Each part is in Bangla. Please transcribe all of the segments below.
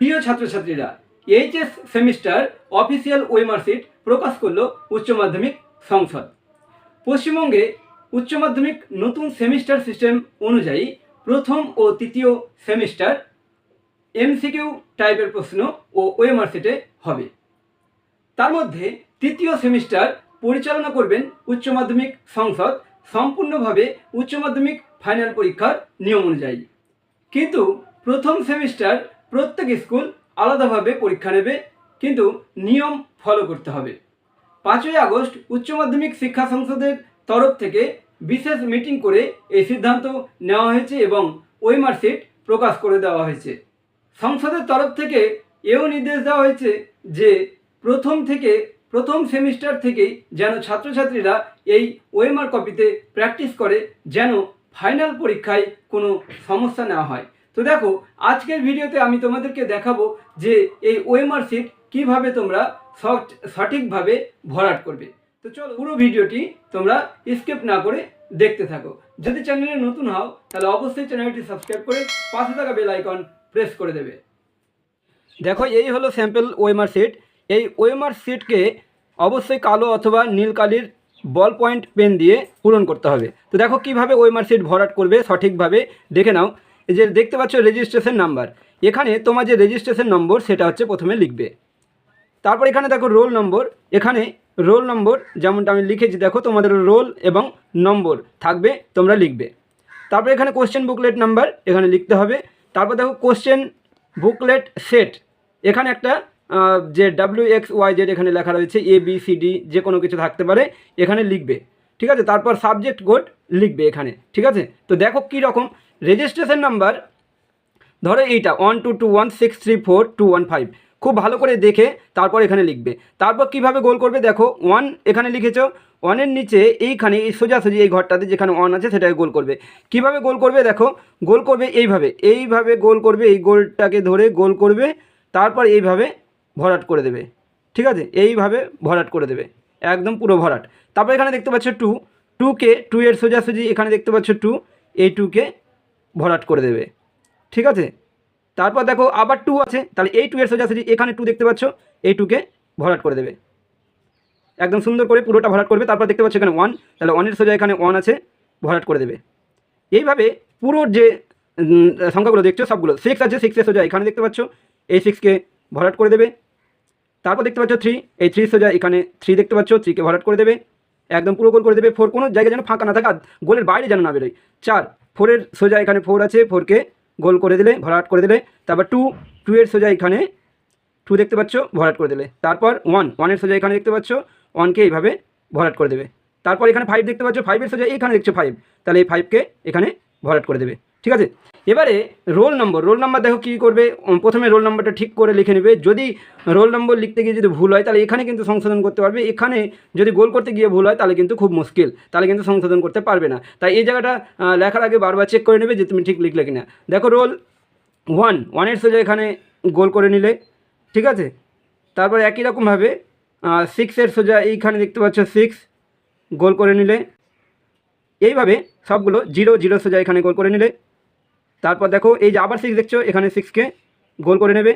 প্রিয় ছাত্রছাত্রীরা, এইচএস সেমিস্টার অফিসিয়াল ওয়েমার্কশিট প্রকাশ করল উচ্চ মাধ্যমিক সংসদ। পশ্চিমবঙ্গে উচ্চ মাধ্যমিক নতুন সেমিস্টার সিস্টেম অনুযায়ী প্রথম ও তৃতীয় সেমিস্টার এমসিকিউ টাইপের প্রশ্ন ও ওয়েমার্কশিটে হবে। তার মধ্যে তৃতীয় সেমিস্টার পরিচালনা করবেন উচ্চ মাধ্যমিক সংসদ সম্পূর্ণভাবে উচ্চ মাধ্যমিক ফাইনাল পরীক্ষার নিয়ম অনুযায়ী। কিন্তু প্রথম সেমিস্টার প্রত্যেক স্কুল আলাদাভাবে পরীক্ষা নেবে, কিন্তু নিয়ম ফলো করতে হবে। পাঁচই আগস্ট উচ্চ মাধ্যমিক শিক্ষা সংসদের তরফ থেকে বিশেষ মিটিং করে এই সিদ্ধান্ত নেওয়া হয়েছে এবং ওই মার্কশিট প্রকাশ করে দেওয়া হয়েছে। সংসদের তরফ থেকে এও নির্দেশ দেওয়া হয়েছে যে প্রথম থেকে প্রথম সেমিস্টার থেকেই যেন ছাত্রছাত্রীরা এই ওয়েমার কপিতে প্র্যাকটিস করে, যেন ফাইনাল পরীক্ষায় কোনো সমস্যা না হয়। তো দেখো, আজকের ভিডিওতে আমি তোমাদেরকে দেখাবো যে এই ওয়েমার সিট কীভাবে তোমরা সঠিকভাবে ভরাট করবে। তো চলো, পুরো ভিডিওটি তোমরা স্কিপ না করে দেখতে থাকো। যদি চ্যানেলে নতুন হও, তাহলে অবশ্যই চ্যানেলটি সাবস্ক্রাইব করে পাশে থাকা বেল আইকন প্রেস করে দেবে। দেখো, এই হলো স্যাম্পল ওয়েমার সিট এই ওয়েমার সিটকে অবশ্যই কালো অথবা নীল কালির বল পয়েন্ট পেন দিয়ে পূরণ করতে হবে। তো দেখো, কীভাবে ওয়েমার সিট ভরাট করবে সঠিকভাবে দেখে নাও। এই যে দেখতে পাচ্ছ রেজিস্ট্রেশন নাম্বার এখানে তোমার যে রেজিস্ট্রেশন নম্বর সেটা হচ্ছে প্রথমে লিখবে। তারপর এখানে দেখো রোল নম্বর এখানে রোল নম্বর যেমনটা আমি লিখেছি, দেখো তোমাদের রোল এবং নম্বর থাকবে, তোমরা লিখবে। তারপর এখানে কোশ্চেন বুকলেট নাম্বার এখানে লিখতে হবে। তারপর দেখো কোশ্চেন বুকলেট সেট এখানে একটা যে ডাব্লিউ এক্স ওয়াই জেড এখানে লেখা রয়েছে এ বি সি ডি যে কোনো কিছু থাকতে পারে, এখানে লিখবে। ঠিক আছে? তারপর সাবজেক্ট কোড লিখবে এখানে। ঠিক আছে? তো দেখো কী রকম রেজিস্ট্রেশন নাম্বার ধরো এইটা one two two one six three four two one five খুব ভালো করে দেখে তারপর এখানে লিখবে। তারপর কীভাবে গোল করবে দেখো ওয়ান এখানে লিখেছো ওয়ানের নিচে এইখানে এই সোজাসুজি এই ঘরটাতে যেখানে ওয়ান আছে সেটাকে গোল করবে। কীভাবে গোল করবে দেখো, গোল করবে এইভাবে এইভাবে গোল করবে, এই গোলটাকে ধরে গোল করবে, তারপর এইভাবে ভরাট করে দেবে। ঠিক আছে? এইভাবে ভরাট করে দেবে। একদম পুরো ভরাট। তারপর এখানে দেখতে পাচ্ছ টু টুকে টু এর সোজাসুজি এখানে দেখতে পাচ্ছ টু এই টুকে ভরাট করে দেবে। ঠিক আছে? তারপর দেখো আবার টু আছে, তাহলে এই টু এর সোজা সোজাসুজি এখানে টু দেখতে পাচ্ছ, এই টুকে ভরাট করে দেবে। একদম সুন্দর করে পুরোটা ভরাট করবে, তারপর দেখতে পাচ্ছ এখানে ওয়ান তাহলে ওয়ানের সোজা এখানে ওয়ান আছে, ভরাট করে দেবে। এইভাবে পুরো যে সংখ্যাগুলো দেখছ, সবগুলো সিক্স আছে সিক্সের সোজা এখানে দেখতে পাচ্ছ, এই সিক্সকে ভরাট করে দেবে। তারপর দেখতে পাচ্ছ থ্রি এই থ্রি সোজা এখানে থ্রি দেখতে পাচ্ছ থ্রিকে ভরাট করে দেবে। একদম পুরো গোল করে দেবে ফোর কোনো জায়গায় যেন ফাঁকা না থাকে গোলের বাইরে যেন না বেরোয়। চার ফোরের সোজা এখানে ফোর আছে, ফোরকে গোল করে দিলে, ভরাট করে দিলে, তারপর টু টু এর সোজা এখানে টু দেখতে পাচ্ছ, ভরাট করে দিলে। তারপর ওয়ান ওয়ানের সোজা এখানে দেখতে পাচ্ছ ওয়ানকে এইভাবে ভরাট করে দেবে। তারপর এখানে ফাইভ দেখতে পাচ্ছ ফাইভের সোজা এখানে দেখছ ফাইভ তাহলে এই ফাইভকে এখানে ভরাট করে দেবে। ঠিক আছে? এবারে রোল নম্বর, রোল নাম্বার দেখো কী করবে প্রথমে রোল নাম্বারটা ঠিক করে লিখে নেবে। যদি রোল নম্বর লিখতে গিয়ে যদি ভুল হয়, তাহলে এখানে কিন্তু সংশোধন করতে পারবে। এখানে যদি গোল করতে গিয়ে ভুল হয়, তাহলে কিন্তু খুব মুশকিল, তাহলে কিন্তু সংশোধন করতে পারবে না। তাই এই জায়গাটা লেখার আগে বারবার চেক করে নেবে যে তুমি ঠিক লিখলে কিনা। দেখো রোল ওয়ান, ওয়ানের সোজা এখানে গোল করে নিলে, ঠিক আছে? তারপর একই রকমভাবে সিক্সের সোজা এইখানে দেখতে পাচ্ছ সিক্স গোল করে নিলে। এইভাবে সবগুলো জিরো জিরো সোজা এখানে গোল করে নিলে। তারপর দেখো, এই যে আবার সিক্স দেখছ, এখানে সিক্সকে গোল করে নেবে।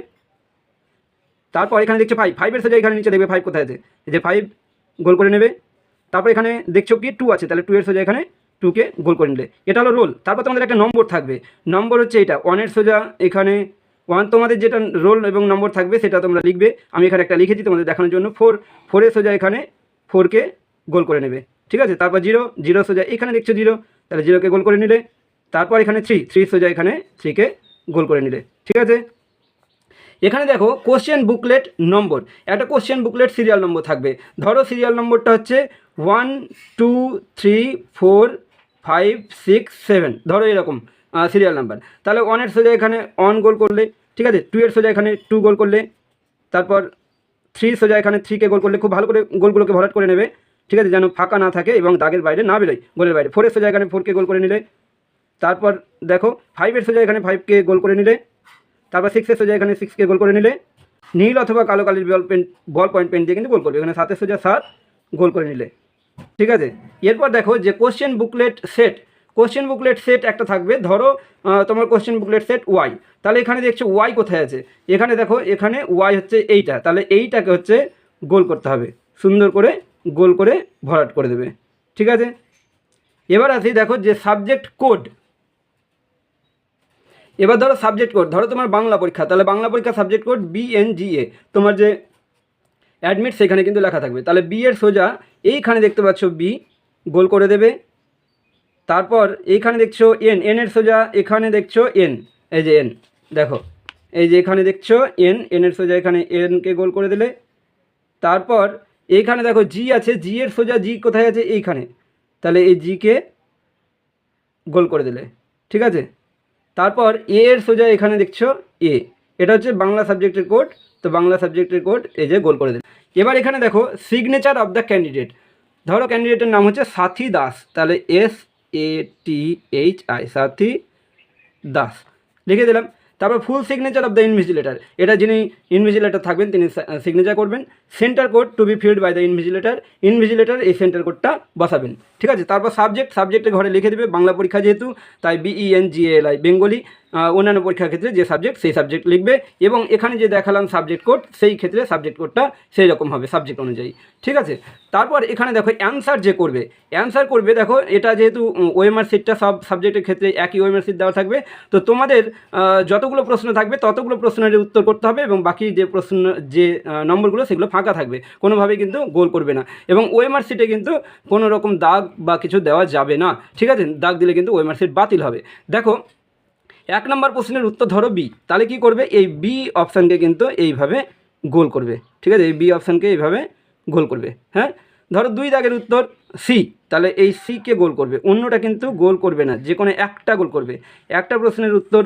তারপর এখানে দেখছ ফাইভ ফাইভের সোজা এখানে নিচে দেখবে ফাইভ কোথায় আছে? যে ফাইভ গোল করে নেবে। তারপর এখানে দেখছ কি টু আছে, তাহলে টু এর সোজা এখানে টুকে গোল করে নিলে। এটা হলো রোল তারপর তোমাদের একটা নম্বর থাকবে। নম্বর হচ্ছে এটা। ওয়ানের সোজা এখানে ওয়ান তোমাদের যেটা রোল এবং নম্বর থাকবে, সেটা তোমরা লিখবে। আমি এখানে একটা লিখেছি তোমাদের দেখানোর জন্য। ফোর ফোরের সোজা এখানে ফোরকে গোল করে নেবে। ঠিক আছে? তারপর জিরো জিরো সোজা এখানে দেখছ জিরো তাহলে জিরোকে গোল করে নিলে। তারপর এখানে থ্রি থ্রি সোজা এখানে থ্রিকে গোল করে নিলে, ঠিক আছে? এখানে দেখো কোশ্চেন বুকলেট নম্বর একটা কোশ্চেন বুকলেট সিরিয়াল নম্বর থাকবে। ধরো সিরিয়াল নম্বরটা হচ্ছে one two three four five six seven ধরো এরকম সিরিয়াল নাম্বার তাহলে ওয়ানের সোজা এখানে অন গোল করলে, ঠিক আছে? টু এর সোজা এখানে টু গোল করলে, তারপর থ্রি সোজা এখানে থ্রিকে গোল করলে খুব ভালো করে গোলগুলোকে ভরাট করে নেবে, ঠিক আছে? যেন ফাঁকা না থাকে এবং দাগের বাইরে না বেরোয়, গোলের বাইরে। ফোরের সোজা এখানে ফোরকে গোল করে নিলে তারপর দেখো ফাইভের সোজা এখানে ফাইভকে গোল করে নিলে, তারপর সিক্সের সোজা এখানে সিক্সকে গোল করে নিলে, নীল অথবা কালো কালির ball pen ball point pen দিয়ে কিন্তু গোল করবে। এখানে সাতের সোজা সাত গোল করে নিলে। ঠিক আছে? এরপর দেখো যে question booklet set question booklet set একটা থাকবে। ধরো তোমার কোশ্চেন বুকলেট সেট ওয়াই তাহলে এখানে দেখছ ওয়াই কোথায় আছে? এখানে দেখো, এখানে ওয়াই হচ্ছে এইটা। তাহলে এইটাকে হচ্ছে গোল করতে হবে। সুন্দর করে গোল করে ভরাট করে দেবে। ঠিক আছে? এবার আসি দেখো যে সাবজেক্ট কোড এবার ধরো সাবজেক্ট কোড ধরো তোমার বাংলা পরীক্ষা, তাহলে বাংলা পরীক্ষা সাবজেক্ট কোড বিএনজিএ তোমার যে অ্যাডমিট সেখানে কিন্তু লেখা থাকবে। তাহলে বি এর সোজা এইখানে দেখতে পাচ্ছ বি গোল করে দেবে, তারপর এইখানে দেখছ এন এন এর সোজা এখানে দেখছ এন এই যে এন দেখো, এই যে এখানে দেখছ এন এন এর সোজা এখানে এনকে গোল করে দিলে, তারপর এইখানে দেখো জি আছে জি এর সোজা জি কোথায় আছে? এইখানে, তাহলে এই জিকে গোল করে দিলে, ঠিক আছে? তারপর এ এর সোজা এখানে দেখছ এ এটা হচ্ছে বাংলা সাবজেক্টের কোড, তো বাংলা সাবজেক্টের কোড এই যে গোল করে দিল এবার এখানে দেখো সিগনেচার অফ দ্য ক্যান্ডিডেট ধরো ক্যান্ডিডেটের নাম হচ্ছে সাথী দাস, তাহলে S A T H I Sathi Das. লিখে দিলাম তারপর full signature of the invigilator এটা যিনি ইনভিজিলেটার থাকবেন, তিনি সিগনেচার করবেন। Centre code to be filled by the invigilator invigilator এই সেন্টার কোডটা বসাবেন। ঠিক আছে? তারপর সাবজেক্ট সাবজেক্টে ঘরে লিখে দেবে। বাংলা পরীক্ষা যেহেতু, তাই বিইএন জিএলআই বেঙ্গলি অন্যান্য পরীক্ষার ক্ষেত্রে যে সাবজেক্ট সেই সাবজেক্ট লিখবে এবং এখানে যে দেখালাম সাবজেক্ট কোড সেই ক্ষেত্রে সাবজেক্ট কোডটা সেই রকম হবে সাবজেক্ট অনুযায়ী। ঠিক আছে? তারপর এখানে দেখো অ্যান্সার যে করবে অ্যান্সার করবে দেখো, এটা যেহেতু ওএমআর সিটটা সব সাবজেক্টের ক্ষেত্রে একই ওএমআর সিট দেওয়া থাকবে। তো তোমাদের যতগুলো প্রশ্ন থাকবে, ততগুলো প্রশ্নের উত্তর করতে হবে এবং বাকি যে প্রশ্ন, যে নম্বরগুলো, সেগুলো ফাঁকা থাকবে। কোনোভাবেই কিন্তু গোল করবে না। এবং ওএমআর সিটে কিন্তু কোনো রকম দাগ বা কিছু দেওয়া যাবে না। ঠিক আছে? দাগ দিলে কিন্তু ওএমআর সিট বাতিল হবে। দেখো এক নম্বর প্রশ্নের উত্তর ধরো বি তাহলে কি করবে? এই বি অপশানকে কিন্তু এইভাবে গোল করবে। ঠিক আছে? এই বি অপশানকে এইভাবে গোল করবে। হ্যাঁ? ধরো দুই দাগের উত্তর সি তাহলে এই সিকে গোল করবে। অন্যটা কিন্তু গোল করবে না, যে কোনো একটা গোল করবে। একটা প্রশ্নের উত্তর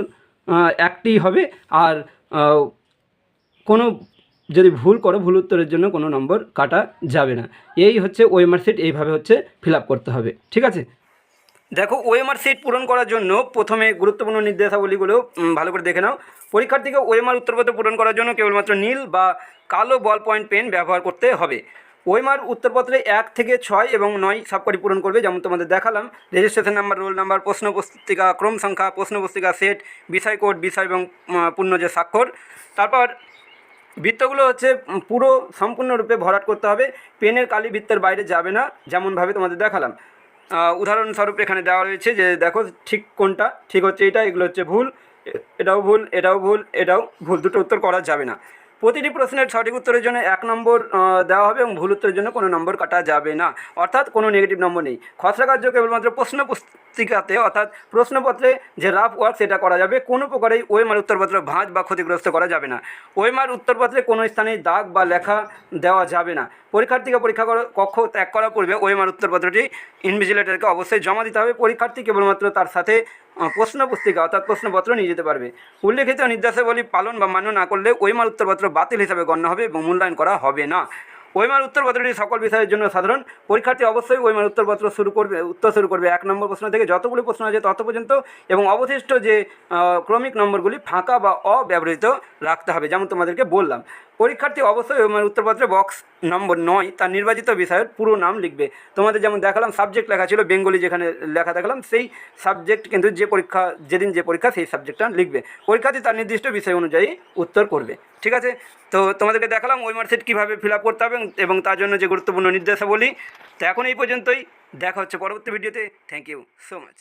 একটি হবে, আর কোনো, যদি ভুল করো, ভুল উত্তরের জন্য কোনো নম্বর কাটা যাবে না। এই হচ্ছে সিট এইভাবে হচ্ছে ফিল করতে হবে। ঠিক আছে? দেখো ওএমআর সিট পূরণ করার জন্য প্রথমে গুরুত্বপূর্ণ নির্দেশাবলীগুলো ভালো করে দেখে নাও। পরীক্ষার্থীকে ওএমআর উত্তরপত্র পূরণ করার জন্য কেবলমাত্র নীল বা কালো বল পয়েন্ট পেন ব্যবহার করতে হবে। ওএমআর উত্তরপত্রে এক থেকে ছয় এবং নয় সাবকটি পূরণ করবে, যেমন তোমাদের দেখালাম। রেজিস্ট্রেশন নাম্বার রোল নাম্বার প্রশ্ন পুস্তিকা, ক্রম সংখ্যা, প্রশ্ন পুস্তিকা সেট, বিষয় কোড, বিষয় এবং পূর্ণ যে স্বাক্ষর। তারপর বৃত্তগুলো হচ্ছে পুরো সম্পূর্ণরূপে ভরাট করতে হবে। পেনের কালি বৃত্তের বাইরে যাবে না, যেমনভাবে তোমাদের দেখালাম। উদাহরণস্বরূপ এখানে দেওয়া রয়েছে যে, দেখো ঠিক কোনটা? ঠিক হচ্ছে এটা, এগুলো হচ্ছে ভুল। এটাও ভুল এটাও ভুল এটাও ভুল। দুটো উত্তর করা যাবে না। প্রতিটি প্রশ্নের সঠিক উত্তরের জন্য এক নম্বর দেওয়া হবে এবং ভুল উত্তরের জন্য কোনো নম্বর কাটা যাবে না। অর্থাৎ কোনো নেগেটিভ নম্বর নেই। খসড়া কার্য কেবলমাত্র প্রশ্ন পুস্তিকাতে অর্থাৎ প্রশ্নপত্রে যে রাফ ওয়ার্ক সেটা করা যাবে, কোনো প্রকারেই ওএমআর উত্তরপত্র ভাঁজ বা ক্ষতিগ্রস্ত করা যাবে না। ওএমআর উত্তরপত্রে কোনো স্থানে দাগ বা লেখা দেওয়া যাবে না। পরীক্ষার্থীকে পরীক্ষা কক্ষ ত্যাগ করার পূর্বে ওএমআর উত্তরপত্রটি ইনভিজিলেটরকে অবশ্যই জমা দিতে হবে। পরীক্ষার্থী কেবলমাত্র তার সাথে প্রশ্ন পুস্তিকা অর্থাৎ প্রশ্নপত্র নিয়ে যেতে পারবে। উল্লেখিত নির্দেশাবলী পালন বা মান্য না করলে ওইমার উত্তরপত্র বাতিল হিসাবে গণ্য হবে এবং মূল্যায়ন করা হবে না। ওইমার উত্তরপত্রটি সকল বিষয়ের জন্য সাধারণ। পরীক্ষার্থী অবশ্যই ওইমার উত্তরপত্র শুরু করবে, উত্তর শুরু করবে। এক নম্বর প্রশ্ন থেকে যতগুলি প্রশ্ন আছে তত পর্যন্ত এবং অবশিষ্ট যে ক্রমিক নম্বরগুলি ফাঁকা বা অব্যবহৃত রাখতে হবে, যেমন তোমাদেরকে বললাম। পরীক্ষার্থী অবশ্যই ওইমার উত্তরপত্রে বক্স নম্বর নয়, তার নির্বাচিত বিষয়ের পুরো নাম লিখবে। তোমাদের যেমন দেখালাম সাবজেক্ট লেখা ছিল, বেঙ্গলি যেখানে লেখা দেখালাম, সেই সাবজেক্ট কিন্তু যে পরীক্ষা, যেদিন যে পরীক্ষা, সেই সাবজেক্টটা লিখবে। পরীক্ষার্থী তার নির্দিষ্ট বিষয় অনুযায়ী উত্তর করবে, ঠিক আছে? তো তোমাদেরকে দেখালাম ওই মার্কশিট কীভাবে ফিল আপ করতে হবে এবং তার জন্য যে গুরুত্বপূর্ণ নির্দেশাবলী। তো এখন এই পর্যন্তই, দেখা হচ্ছে পরবর্তী ভিডিওতে থ্যাংক ইউ সো মাচ